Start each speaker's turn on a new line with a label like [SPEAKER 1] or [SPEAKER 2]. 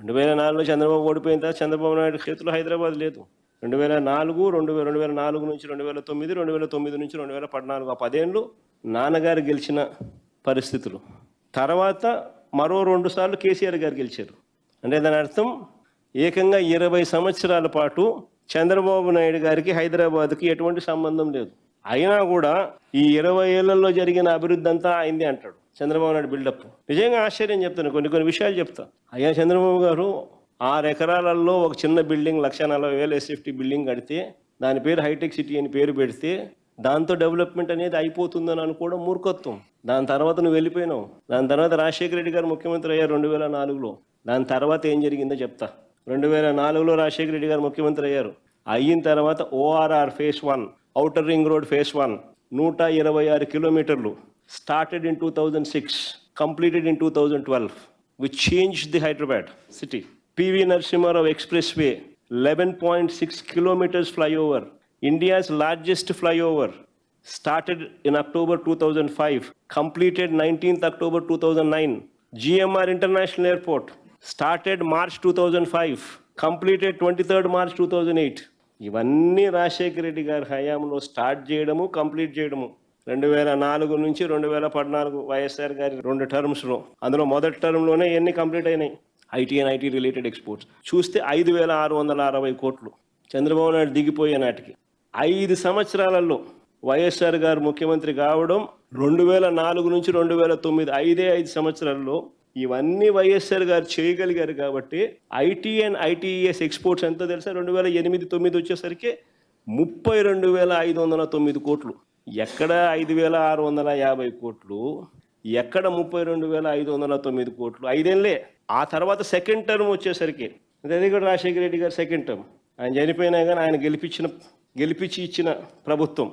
[SPEAKER 1] రెండు వేల నాలుగులో చంద్రబాబు ఓడిపోయిన తర్వాత చంద్రబాబు నాయుడు చేతిలో హైదరాబాద్ లేదు. రెండు వేల నాలుగు రెండు వేల రెండు వేల నాలుగు నుంచి రెండు వేల తొమ్మిది రెండు వేల తొమ్మిది నుంచి రెండు వేల పద్నాలుగు ఆ పదేళ్ళు నాన్నగారు గెలిచిన పరిస్థితులు. తర్వాత మరో రెండు సార్లు కేసీఆర్ గారు గెలిచారు. అంటే దాని అర్థం ఏకంగా ఇరవై సంవత్సరాల పాటు చంద్రబాబు నాయుడు గారికి హైదరాబాద్కి ఎటువంటి సంబంధం లేదు. అయినా కూడా ఈ ఇరవై ఏళ్ళలో జరిగిన అభివృద్ధి అంతా అయింది అంటాడు. చంద్రబాబు నాయుడు బిల్డప్. నిజంగా ఆశ్చర్యం చెప్తాను కొన్ని కొన్ని విషయాలు చెప్తా. అయ్యా చంద్రబాబు గారు ఆరు ఎకరాలలో ఒక చిన్న బిల్డింగ్ లక్ష నలభై వేల ఎస్ఎఫ్టీ బిల్డింగ్ కడితే దాని పేరు హైటెక్ సిటీ అని పేరు పెడితే దాంతో డెవలప్మెంట్ అనేది అయిపోతుందని అనుకోవడం మూర్ఖత్వం. దాని తర్వాత నువ్వు వెళ్ళిపోయినావు. దాని తర్వాత రాజశేఖర రెడ్డి గారు ముఖ్యమంత్రి అయ్యారు రెండు వేల నాలుగులో. దాని తర్వాత ఏం జరిగిందో చెప్తా. రెండు వేల నాలుగులో రాజశేఖర రెడ్డి గారు ముఖ్యమంత్రి అయ్యారు. అయిన తర్వాత ORR phase one outer ring road phase one నూట ఇరవై ఆరు కిలోమీటర్లు. Started in two thousand six completed in two thousand twelve which change the Hyderabad city PV Narasimha Rao expressway eleven point six kilometres flyover India's largest flyover started in October 2005, completed 19th October 2009. GMR International Airport started March 2005, completed 23rd March 2008. ఇవన్నీ రాజశేఖర రెడ్డి గారి హయాంలో start చేయడము complete చేయడము రెండు వేల నాలుగు నుంచి రెండు వేల పద్నాలుగు వైఎస్ఆర్ గారి రెండు టర్మ్స్లో అందులో మొదటి టర్మ్లోనే ఎన్ని కంప్లీట్ అయినాయి? IT and IT related exports. చూస్తే ఐదు వేల ఆరు వందల అరవై కోట్లు. చంద్రబాబు నాయుడు దిగిపోయే నాటికి. ఐదు సంవత్సరాలలో వైఎస్ఆర్ గారు ముఖ్యమంత్రి కావడం రెండు వేల నాలుగు నుంచి రెండు వేల తొమ్మిది ఐదే ఐదు సంవత్సరాల్లో ఇవన్నీ వైఎస్ఆర్ గారు చేయగలిగారు కాబట్టి ఐటీ అండ్ ఐటీఎస్ ఎక్స్పోర్ట్స్ ఎంతో తెలుసా? రెండు వేల ఎనిమిది తొమ్మిది వచ్చేసరికి ముప్పై రెండు వేల ఐదు వందల తొమ్మిది కోట్లు. ఎక్కడ ఐదు వేల ఆరు వందల యాభై కోట్లు ఎక్కడ ముప్పై రెండు వేల ఐదు వందల తొమ్మిది కోట్లు ఐదేళ్ళే. ఆ తర్వాత సెకండ్ టర్మ్ వచ్చేసరికి అదే కూడా రాజశేఖర రెడ్డి గారు సెకండ్ టర్మ్. ఆయన చనిపోయినా కానీ ఆయన గెలిపించిన గెలిపించి ఇచ్చిన ప్రభుత్వం.